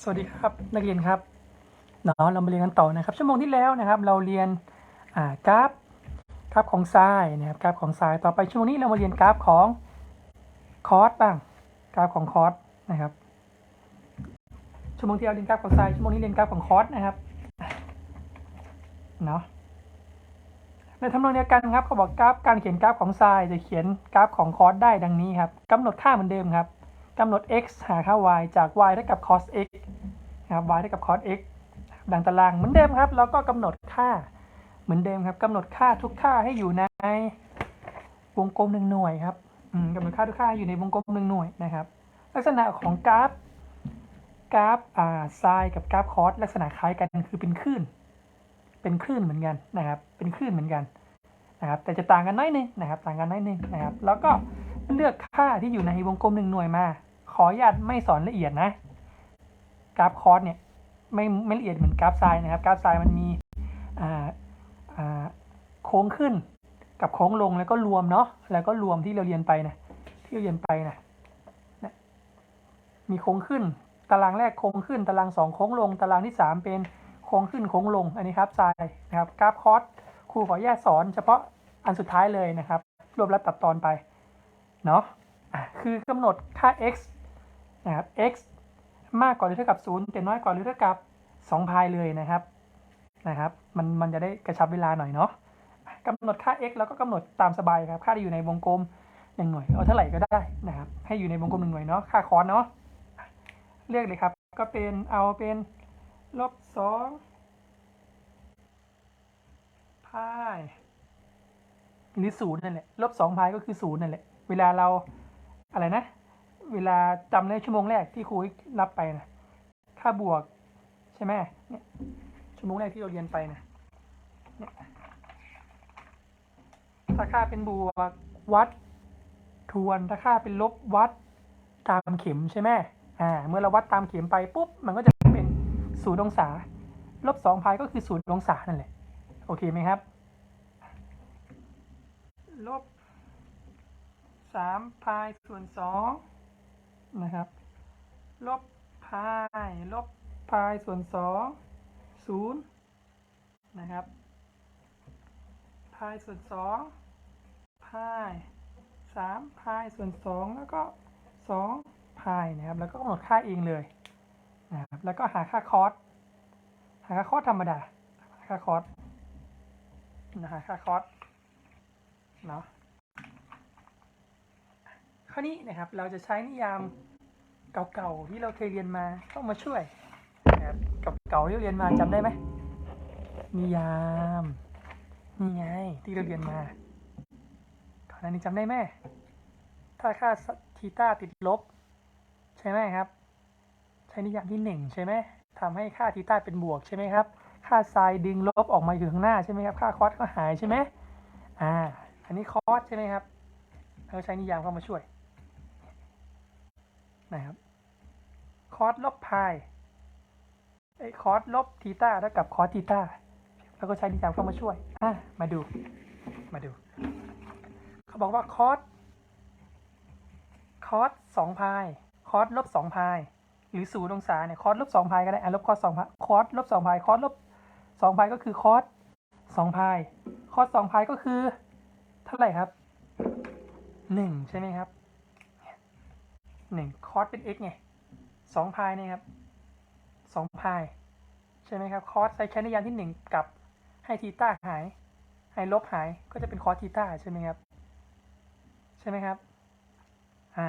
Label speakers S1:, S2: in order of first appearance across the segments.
S1: สวัสดีครับนักเรียนครับเนาะเรามาเรียนกันต่อนะครับ ชั่วโมงที่แล้วนะครับ เราเรียนอ่ากราฟกราฟของทรายนะครับกราฟของทรายต่อไปชั่วโมงนี้เรามาเรียนกราฟของคอร์สบ้างกราฟของคอร์สนะครับชั่วโมงที่เราเรียนกราฟของทรายชั่วโมงนี้เรียนกราฟของคอร์สนะครับเนาะในทำนองเดียวกันครับเขาบอกกราฟการเขียนกราฟของทรายจะเขียนกราฟของคอร์สได้ดังนี้ครับกำหนดค่าเหมือนเดิมครับ กำหนด x หาค่า y จาก y เท่ากับ cos x นะครับ y เท่ากับ cos x ดังตารางเหมือนเดิมครับ แล้วก็กำหนดค่าเหมือนเดิมครับกำหนดค่าทุกค่าให้อยู่ในวงกลมหนึ่งหน่วยครับกำหนดค่าทุกค่าอยู่ในวงกลมหนึ่งหน่วยนะครับ ลักษณะของกราฟกราฟอ่าไซน์กับกราฟคอสลักษณะคล้ายกันคือเป็นคลื่น เป็นคลื่นเหมือนกันนะครับ เป็นคลื่นเหมือนกันนะครับ แต่จะต่างกันน้อยหนึงนะครับ ต่างกันน้อยหนึงนะครับ แล้วก็เลือกค่าที่อยู่ในวงกลมหนึ่งหน่วยมา ออนุญาตไม่สอนละเอียดนะ กราฟคอร์สเนี่ยไม่ไม่ละเอียดเหมือนกราฟไซน์นะครับกราฟไซน์มันมีโค้งขึ้นกับโค้งลงแล้วก็รวมเนาะแล้วก็รวมที่เราเรียนไปนะที่เราเรียนไปนะนะมีโค้งขึ้น ตารางแรกโค้งขึ้น ตารางสองโค้งลง ตารางที่สามเป็นโค้งขึ้นโค้งลงอันนี้ครับไซน์นะครับกราฟคอร์สครูขออนุญาตสอนเฉพาะอันสุดท้ายเลยนะครับ รวบรัดตัดตอนไปเนาะะคือกำหนดค่า x นะครับ x มากกว่าหรือเท่ากับ 0 แต่น้อยกว่าหรือเท่ากับ 2 พายเลยนะครับนะครับมันมันจะได้กระชับเวลาหน่อยเนาะกำหนดค่า x แล้วก็กำหนดตามสบายครับ ค่าที่อยู่ในวงกลมหนึ่งหน่วยเอาเท่าไหร่ก็ได้นะครับ ให้อยู่ในวงกลมหนึ่งหน่วยเนาะค่าคอนเนาะเลือกเลยครับ ก็เป็นเอาเป็นลบสองพายหรือศูนย์นั่นแหละลบสองพายก็คือศูนย์นั่นแหละ เวลาเราอะไรนะ เวลาจำในชั่วโมงแรกที่ครูรับไปนะค่าบวกใช่ไหมเนี่ยชั่วโมงแรกที่เราเรียนไปนะเนี่ยถ้าค่าเป็นบวกวัด ทวนถ้าค่าเป็นลบวัดตามเข็มใช่ไหมอ่าเมื่อเราวัดตามเข็มไปปุ๊บมันก็จะเป็นศูนย์องศาลบสองพายก็คือศูนย์องศานั่นแหละโอเคไหมครับลบสามพายส่วนสอง นะครับ ลบพายลบพายส่วนสองศูนย์นะครับพายส่วนสองพายสามพายส่วนสองแล้วก็สองพายนะครับ แล้วก็กำหนดค่าเองเลยนะครับแล้วก็หาค่าคอสหาค่าคอสธรรมดาค่าคอสนะหาค่าคอสเนาะ ข้อนี้นะครับเราจะใช้นิยามเก่าๆที่เราเคยเรียนมาเข้ามาช่วยนะครับกับเก่าที่เรียนมาจำได้ไหมนิยามนี่ไงที่เราเรียนมาก่อนหน้านี้จำได้ไหมถ้าค่าทีต้าติดลบ ใช่ไหมครับ ใช้นิยามที่หนึ่งใช่ไหมทำให้ค่าทีต้าเป็นบวกใช่ไหมครับ ค่าไซน์ดึงลบออกมาอยู่ข้างหน้าใช่ไหมครับ ค่าคอสก็หายใช่ไหมอ่า อันนี้คอสใช่ไหมครับเราใช้นิยามเข้ามาช่วย นะครับคอสลบพายไอ้คอสลบทีต้าเท่ากับคอสทีต้าแล้วก็ใช้นิยามเข้ามาช่วยอะมาดู มาดู เขาบอกว่าคอสคอสสองพายคอสลบสองพายหรือศูนย์องศาเนี่ยคอสลบสองพายก็ได้อะลบคอสสองพายคอสลบสองพายคอสลบสองพายก็คือคอสสองพายคอสสองพายก็คือ เท่าไหร่ครับหนึ่งใช่ไหมครับ หนึ่งคอสเป็น x ไงสองพายเนี่ยครับสองพายใช่ไหมครับคอสใช้แค่นิยามที่หนึ่งกับให้ทีต้าหาย ให้ลบหายก็จะเป็นคอสทีต้าใช่ไหมครับ ใช่ไหมครับ อ่า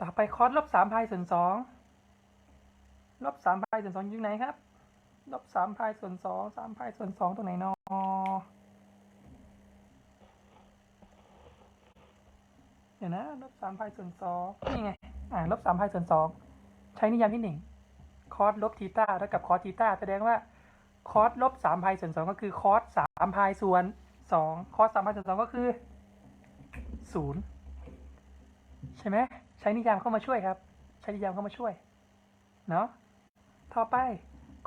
S1: ต่อไปคอสลบสามพายส่วนสองลบสามพายส่วนสองอยู่ไหนครับลบสามพายส่วนสองสามพายส่วนสองตรงไหนนอ ดี๋ยวนะลบสามพายส่วนสองนี่ไงอ่าลบสามพายส่วนสองใช้นิยามที่หนึ่งคอสลบทีตาเท่ากับคอสทีตาแสดงว่าคอสลบสามพายส่วนสองก็คือคอสสามพายส่วนสองคอสสามพายส่วนสองก็คือศูนย์ใช่ไหมใช้นิยามเข้ามาช่วยครับ ใช้นิยามเข้ามาช่วยเนาะต่อไป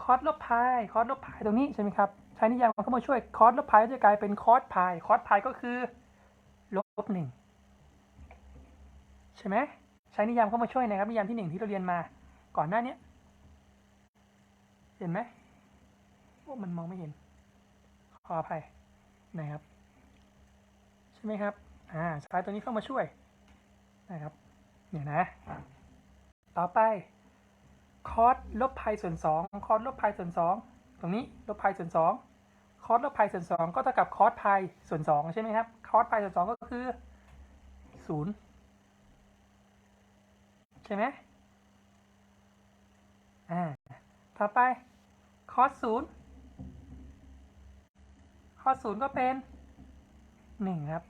S1: คอสลบพายคอสลบพายตรงนี้ใช่ไหมครับใช้นิยามเข้ามาช่วยคอสลบพายจะกลายเป็นคอสพายคอสพายก็คือลบหนึ่ง ใช่ไหมใช้นิยามเข้ามาช่วยนะครับ นิยามที่หนึ่งที่เราเรียนมา ก่อนหน้านี้เห็นไหมโอ้มันมองไม่เห็น ขออภัยนะครับ ใช่ไหมครับ อ่าสายตัวนี้เข้ามาช่วยนะครับ เนี่ยนะ ต่อไป คอสลบพายส่วนสองคอสลบพายส่วนสองตรงนี้ลบพายส่วนสองคอสลบพายส่วนสองก็เท่ากับคอสพายส่วนสองใช่ไหมครับ คอสพายส่วนสองก็คือศูนย์ ใช่ไหมอ่า ต่อไป คอสศูนย์คอสศูนย์ก็เป็นหนึ่งครับ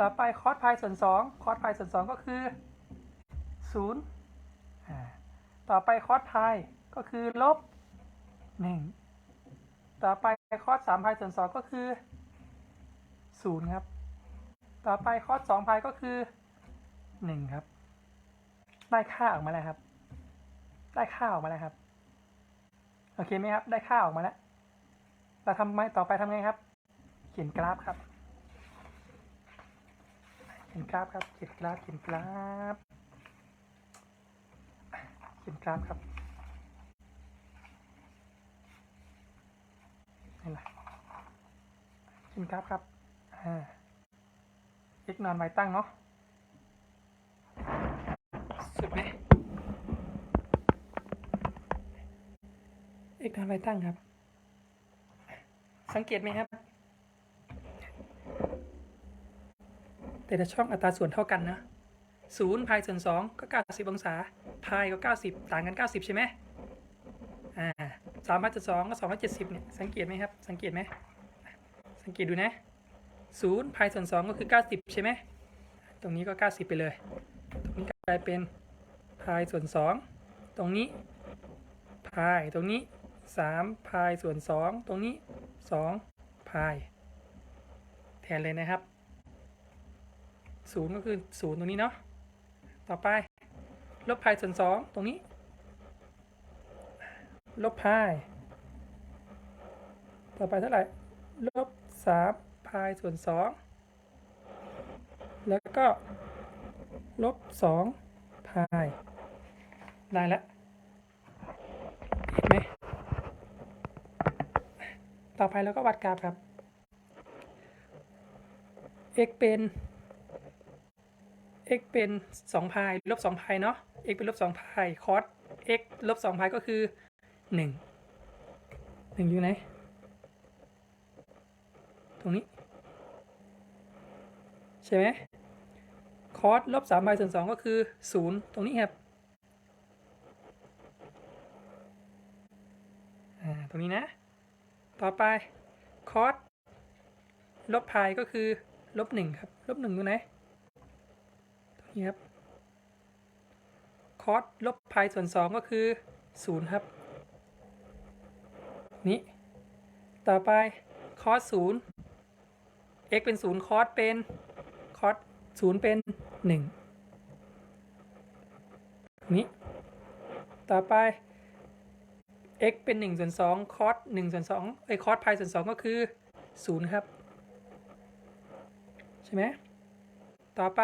S1: ต่อไปคอสพายส่วนสองคอสพายส่วนสองก็คือศูนย์อ่า ต่อไปคอสพายก็คือลบหนึ่งต่อไปคอสสามพายส่วนสองก็คือศูนย์ครับ ต่อไปคอสสองพายก็คือหนึ่งครับ ได้ค่าออกมาแล้วครับ ได้ค่าออกมาแล้วครับ โอเคไหมครับ ได้ค่าออกมาแล้ว เราทำไมต่อไปทำไงครับ เขียนกราฟครับ เขียนกราฟครับ เขียนกราฟ เขียนกราฟ เขียนกราฟครับนี่แหละเขียนกราฟครับ อ่า x นอนไว้ตั้งเนาะ สุดไหม x นอนไว้ตั้งครับ สังเกตไหมครับ แต่ละช่องอัตราส่วนเท่ากันนะศูนย์พายส่วนสองก็เก้าสิบองศาพายก็เก้าสิบต่างกันเก้าสิบใช่ไหมอ่าสามพายส่วนสองก็สองร้อยเจ็ดสิบเนี่ยสังเกตไหมครับ สังเกตไหมสังเกตดูนะศูนย์พายส่วนสองก็คือเก้าสิบใช่ไหมตรงนี้ก็เก้าสิบไปเลย ตรงนี้กลายเป็น พายส่วนสองตรงนี้พายตรงนี้สามพายส่วนสองตรงนี้สองพาย แทนเลยนะครับศูนย์ก็คือศูนย์ตรงนี้เนาะต่อไป ลบพายส่วนสองตรงนี้ ลบพาย ต่อไปเท่าไหร่ ลบสามพายส่วนสองแล้วก็ลบสองพาย ได้แล้วเห็นไหมต่อไปเราก็วัดกราฟครับ x เป็น x เป็นสองพายลบสองพายเนาะ x เป็นลบสองพายคอส x ลบสองพายก็คือหนึ่งหนึ่งอยู่ไหน ตรงนี้ ใช่ไหมคอสลบสามพายส่วนสองก็คือศูนย์ตรงนี้ครับ อ่า ตรงนี้นะ ต่อไปคอสลบพายก็คือลบหนึ่งครับ ลบหนึ่งอยู่ไหน ตรงนี้ครับ คอสลบพายส่วนสองก็คือศูนย์ครับ นี้ ต่อไปคอสศูนย์ x เป็นศูนย์คอสเป็นคอสศูนย์เป็นหนึ่งนี้ ต่อไป x เป็น1ส่วน2คอส1ส่วน2ไอ้คอสพายส่วน2ก็คือ 0 ครับ ใช่ไหมต่อไป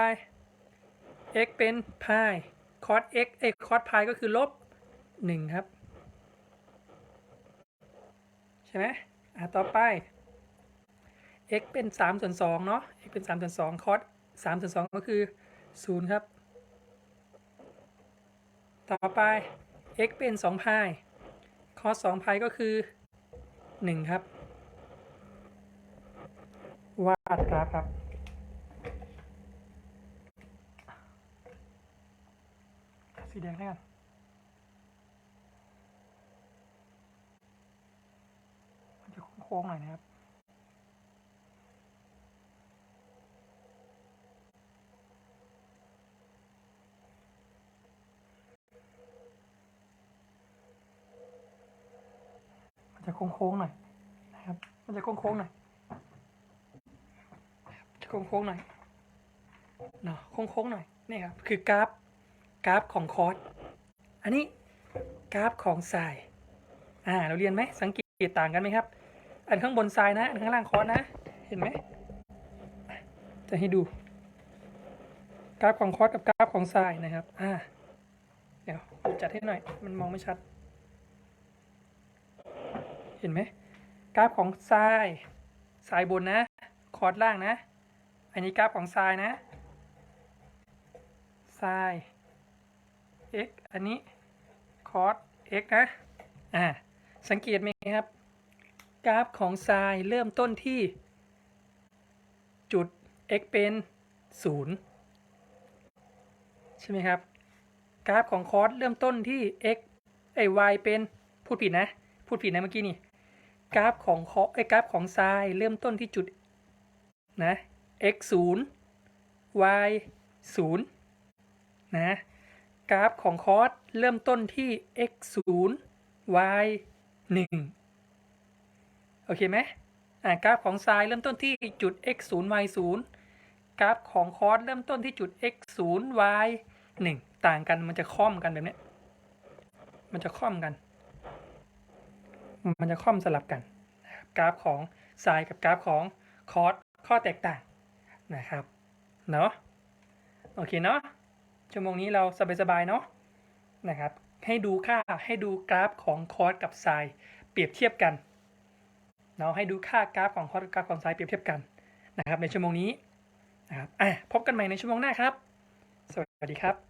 S1: x เป็นพายคอส x ไอ้คอสพายก็คือลบ 1 ครับ ใช่ไหมอะต่อไป x เป็น3ส่วน2เนาะ x เป็น3ส่วน2คอส3ส่วน2ก็คือ 0 ครับ ต่อไป x เป็น2พายค อสสองพายก็คือหนึ่งครับ วาดกราฟครับ สีแดงได้กันมันจะโค้งๆหน่อยนะครับ มันจะ โค้งๆหน่อยนะครับ มันจะโค้งๆหน่อยจะโค้งๆหน่อยเนาะโค้งๆหน่อยนี่ครับคือกราฟกราฟของคอร์สอันนี้กราฟของทรายอ่าเราเรียนไหมสังเกตต่างกันไหมครับ อันข้างบนทรายนะ อันข้างล่างคอร์สนะ เห็นไหมจะให้ดูกราฟของคอร์สกับกราฟของทรายนะครับอ่าเดี๋ยวจัดให้หน่อย มันมองไม่ชัด เห็นไหมกราฟของทรายทรายบนนะ คอร์ดล่างนะ อันนี้กราฟของทรายนะทราย x อันนี้คอร์ด x นะอ่าสังเกตไหมครับ กราฟของทรายเริ่มต้นที่ จุด x เป็นศูนย์ใช่ไหมครับ กราฟของคอร์สเริ่มต้นที่ x ไอ y เป็น พูดผิดนะ พูดผิดนะเมื่อกี้นี่ กราฟของเคอไอ้กราฟของทรายเริ่มต้นที่จุดนะ x 0 y 0นะกราฟของคอสเริ่มต้นที่ x 0 y 1โอเคไหมอ่ากราฟของทรายเริ่มต้นที่จุด x 0 y 0กราฟของคอสเริ่มต้นที่จุด x 0 y 1ต่างกันมันจะค่อมกันแบบนี้มันจะค่อมกัน มันจะค่อมสลับกันกราฟของทรายกับกราฟของคอร์สข้อแตกต่างนะครับเนาะโอเคเนาะชั่วโมงนี้เราสบายๆเนาะนะครับให้ดูค่าให้ดูกราฟของคอร์สกับทรายเปรียบเทียบกันเนาะให้ดูค่ากราฟของคอร์สกับกราฟของทรายเปรียบเทียบกันนะครับในชั่วโมงนี้นะครับอะพบกันใหม่ในชั่วโมงหน้าครับ สวัสดีครับ